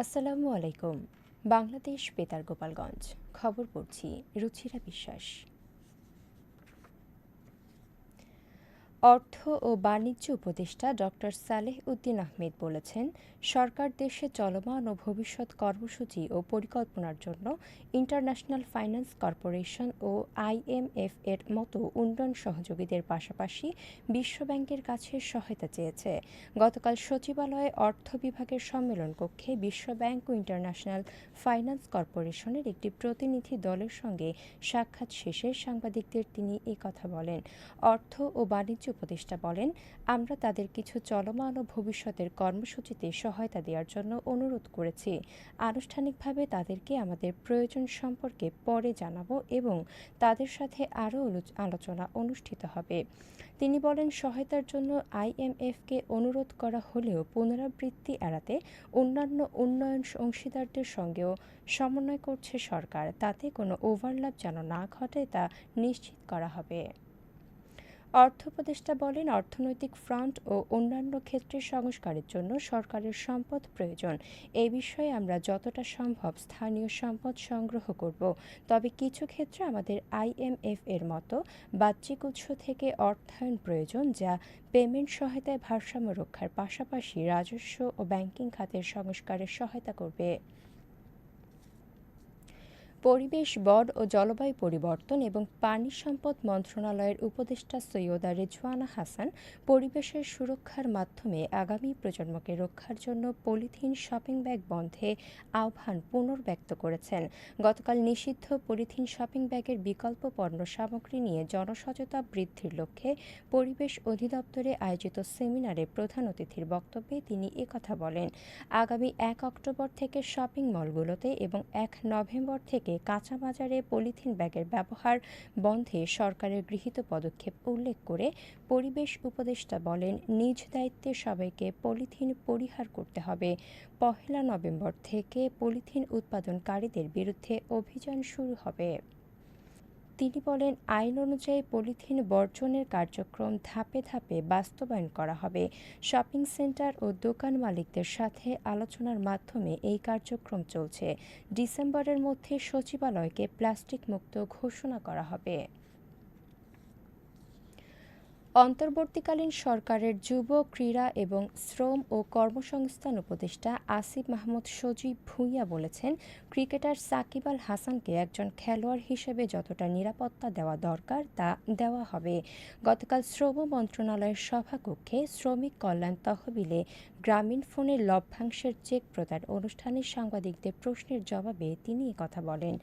আসসালামু আলাইকুম। বাংলাদেশ বেতার গোপালগঞ্জ খবর পড়ছি রুচিরা বিশ্বাস। অর্থ ও বাণিজ্য উপদেষ্টা ডক্টর সালেহ উদ্দিন আহমেদ বলেছেন, সরকার দেশে চলমান ও ভবিষ্যৎ কর্মসূচি ও পরিকল্পনার জন্য ইন্টারন্যাশনাল ফাইন্যান্স কর্পোরেশন ও আইএমএফ এর মতো উন্নয়ন সহযোগীদের পাশাপাশি বিশ্বব্যাংকের কাছে সহায়তা চেয়েছে। গতকাল সচিবালয়ে অর্থ বিভাগের সম্মেলন কক্ষে বিশ্বব্যাংক ও ইন্টারন্যাশনাল ফাইন্যান্স কর্পোরেশনের একটি প্রতিনিধি দলের সঙ্গে সাক্ষাৎ শেষে সাংবাদিকদের তিনি কথা বলেন। অর্থ ও বাণিজ্য উপদেষ্টা বলেন, আমরা তাদের কিছু চলমান ও ভবিষ্যতের কর্মসূচিতে সহায়তা দেওয়ার জন্য অনুরোধ করেছি। আনুষ্ঠানিকভাবে তাদেরকে আমাদের প্রয়োজন সম্পর্কে পরে জানাব এবং তাদের সাথে আরও আলোচনা অনুষ্ঠিত হবে। তিনি বলেন, সহায়তার জন্য আইএমএফকে অনুরোধ করা হলেও পুনরাবৃত্তি এড়াতে অন্যান্য উন্নয়ন অংশীদারদের সঙ্গেও সমন্বয় করছে সরকার। তাতে কোনো ওভারল্যাপ যেন না ঘটে তা নিশ্চিত করা হবে। অর্থ উপদেষ্টা বলেন অর্থনৈতিক ফ্রন্ট ও অন্যান্য ক্ষেত্রে সংস্কারের জন্য সরকারের সম্পদ প্রয়োজন। এ বিষয়ে আমরা যতটা সম্ভব স্থানীয় সম্পদ সংগ্রহ করব। তবে কিছু ক্ষেত্রে আমাদের আইএমএফ এর মতো বাহ্যিক উৎস থেকে অর্থায়ন প্রয়োজন যা পেমেন্ট সহায়তায় ভারসাম্য রক্ষার পাশাপাশি রাজস্ব ও ব্যাংকিং খাতের সংস্কারের সহায়তা করবে। পরিবেশ বন ও জলবায়ু পরিবর্তন এবং পানি সম্পদ মন্ত্রণালয়ের উপদেষ্টা সৈয়দা রেজওয়ানা হাসান পরিবেশের সুরক্ষার মাধ্যমে আগামী প্রজন্মকে রক্ষার জন্য পলিথিন শপিং ব্যাগ বন্ধে আহ্বান পুনর্ব্যক্ত করেছেন। গতকাল নিষিদ্ধ পলিথিন শপিং ব্যাগের বিকল্প পণ্য সামগ্রী নিয়ে জনসচেতনতা বৃদ্ধির লক্ষ্যে পরিবেশ অধিদপ্তরে আয়োজিত সেমিনারে প্রধান অতিথির বক্তব্যে তিনি একথা বলেন। আগামী এক অক্টোবর থেকে শপিং মলগুলোতে এবং এক নভেম্বর থেকে কাঁচা বাজারে পলিথিন ব্যাগের ব্যবহার বন্ধে সরকারের গৃহীত পদক্ষেপ উল্লেখ করে পরিবেশ উপদেষ্টা বলেন, নিজ দায়িত্বে সবাইকে পলিথিন পরিহার করতে হবে। পহেলা নভেম্বর থেকে পলিথিন উৎপাদনকারীদের বিরুদ্ধে অভিযান শুরু হবে। তিনি বলেন, আইন অনুযায়ী পলিথিন বর্জনের কার্যক্রম ধাপে ধাপে বাস্তবায়ন করা হবে। শপিং সেন্টার ও দোকান মালিকদের সাথে আলোচনার মাধ্যমে এই কার্যক্রম চলছে। ডিসেম্বরের মধ্যে সচিবালয়কে প্লাস্টিক মুক্ত ঘোষণা করা হবে। অন্তর্বর্তীকালীন সরকারের যুব, ক্রীড়া এবং শ্রম ও কর্মসংস্থান উপদেষ্টা আসিফ মাহমুদ সজীব ভূঁইয়া বলেছেন, ক্রিকেটার সাকিব আল হাসানকে একজন খেলোয়াড় হিসেবে যতটা নিরাপত্তা দেওয়া দরকার তা দেওয়া হবে। গতকাল শ্রম মন্ত্রণালয়ের সভাকক্ষে শ্রমিক কল্যাণ তহবিলে গ্রামীণ ফোনের লভ্যাংশের চেক প্রদান অনুষ্ঠানে সাংবাদিকদের প্রশ্নের জবাবে তিনি কথা বলেন।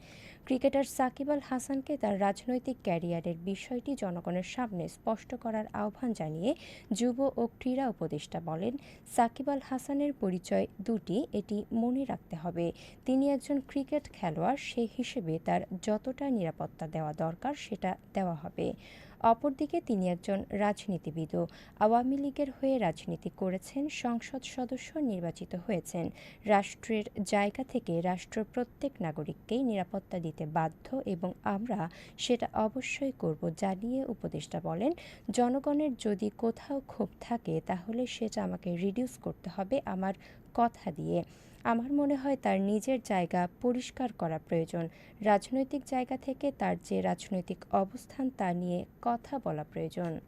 ক্রিকেটার সাকিব আল হাসানকে তার রাজনৈতিক ক্যারিয়ারের বিষয়টি জনগণের সামনে স্পষ্ট করার আহ্বান জানিয়ে যুব ও ক্রীড়া উপদেষ্টা বলেন, সাকিব আল হাসানের পরিচয় দুটি, এটি মনে রাখতে হবে। তিনি একজন ক্রিকেট খেলোয়াড়, সে হিসেবে তার যতটা নিরাপত্তা দেওয়া দরকার সেটা দেওয়া হবে। অপরদিকে তিনি একজন রাজনীতিবিদও আওয়ামী লীগের হয়ে রাজনীতি করেছেন, সংসদ সদস্য নির্বাচিত হয়েছেন। রাষ্ট্রের জায়গা থেকে রাষ্ট্র প্রত্যেক নাগরিককেই নিরাপত্তা দিতে বাধ্য এবং আমরা সেটা অবশ্যই করব, জানিয়ে উপদেষ্টা বলেন, জনগণের যদি কোথাও ক্ষোভ থাকে তাহলে সেটা আমাকে রিডিউস করতে হবে, আমার কথা দিয়ে। আমার মনে হয় তার নিজের জায়গা পরিষ্কার করা প্রয়োজন। রাজনৈতিক জায়গা থেকে তার যে রাজনৈতিক অবস্থান তা নিয়ে কথা বলা প্রয়োজন।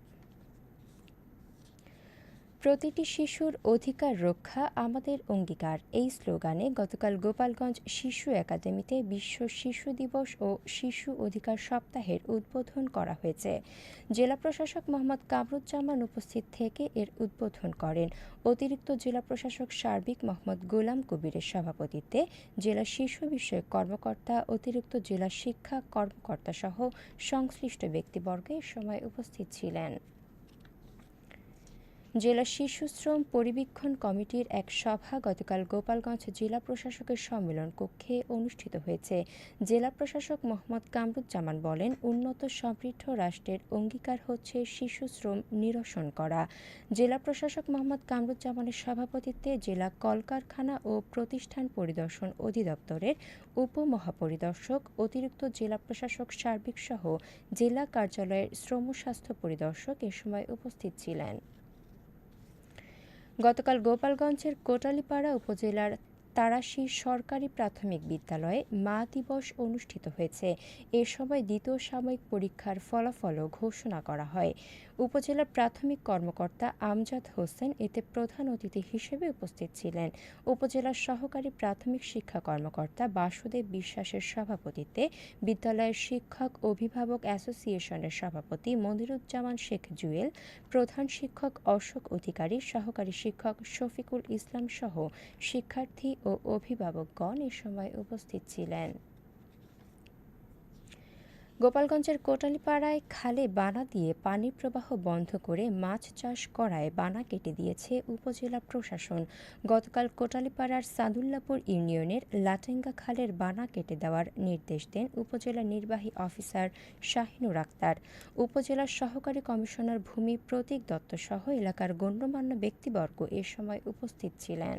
প্রতিটি শিশুর অধিকার রক্ষা আমাদের অঙ্গীকার। এই স্লোগানে গতকাল গোপালগঞ্জ শিশু একাডেমিতে বিশ্ব শিশু দিবস ও শিশু অধিকার সপ্তাহের উদ্বোধন করা হয়েছে। জেলা প্রশাসক মোহাম্মদ কামরুজ্জামান উপস্থিত থেকে এর উদ্বোধন করেন। অতিরিক্ত জেলা প্রশাসক সার্বিক মোহাম্মদ গোলাম কবিরের সভাপতিত্বে জেলা শিশু বিষয়ক কর্মকর্তা, অতিরিক্ত জেলা শিক্ষা কর্মকর্তা সহ সংশ্লিষ্ট ব্যক্তিবর্গ এ সময় উপস্থিত ছিলেন। জেলা শিশু শ্রম পরিবীক্ষণ কমিটির এক সভা গতকাল গোপালগঞ্জ জেলা প্রশাসকের সম্মেলন কক্ষে অনুষ্ঠিত হয়েছে। জেলা প্রশাসক মোহাম্মদ কামরুজ্জামান বলেন, উন্নত সমৃদ্ধ রাষ্ট্রের অঙ্গীকার হচ্ছে শিশু শ্রম নিরসন করা। জেলা প্রশাসক মোহাম্মদ কামরুজ্জামানের সভাপতিত্বে জেলা কলকারখানা ও প্রতিষ্ঠান পরিদর্শন অধিদপ্তরের উপমহাপরিদর্শক, অতিরিক্ত জেলা প্রশাসক সার্বিক সহ জেলা কার্যালয়ের শ্রম স্বাস্থ্য পরিদর্শক এ সময় উপস্থিত ছিলেন। গতকাল গোপালগঞ্জের কোটালীপাড়া উপজেলার তারাশি সরকারি প্রাথমিক বিদ্যালয়ে মা দিবস অনুষ্ঠিত হয়েছে। এ সময় দ্বিতীয় সাময়িক পরীক্ষার ফলাফলও ঘোষণা করা হয়। উপজেলার প্রাথমিক কর্মকর্তা আমজাদ হোসেন এতে প্রধান অতিথি হিসেবে উপস্থিত ছিলেন। উপজেলার সহকারী প্রাথমিক শিক্ষা কর্মকর্তা বাসুদেব বিশ্বাসের সভাপতিত্বে বিদ্যালয়ের শিক্ষক অভিভাবক অ্যাসোসিয়েশনের সভাপতি মনিরুজ্জামান শেখ জুয়েল, প্রধান শিক্ষক অশোক অধিকারী, সহকারী শিক্ষক শফিকুল ইসলাম সহ শিক্ষার্থী ও অভিভাবকগণ এ সময় উপস্থিত ছিলেন। গোপালগঞ্জের কোটালিপাড়ায় খালে বানা দিয়ে পানির প্রবাহ বন্ধ করে মাছ চাষ করায় বানা কেটে দিয়েছে উপজেলা প্রশাসন। গতকাল কোটালিপাড়ার সাদুল্লাপুর ইউনিয়নের লাটেঙ্গা খালের বানা কেটে দেওয়ার নির্দেশ দেন উপজেলা নির্বাহী অফিসার শাহিনুর আক্তার। উপজেলার সহকারী কমিশনার ভূমি প্রতীক দত্ত সহ এলাকার গণ্যমান্য ব্যক্তিবর্গ এ সময় উপস্থিত ছিলেন।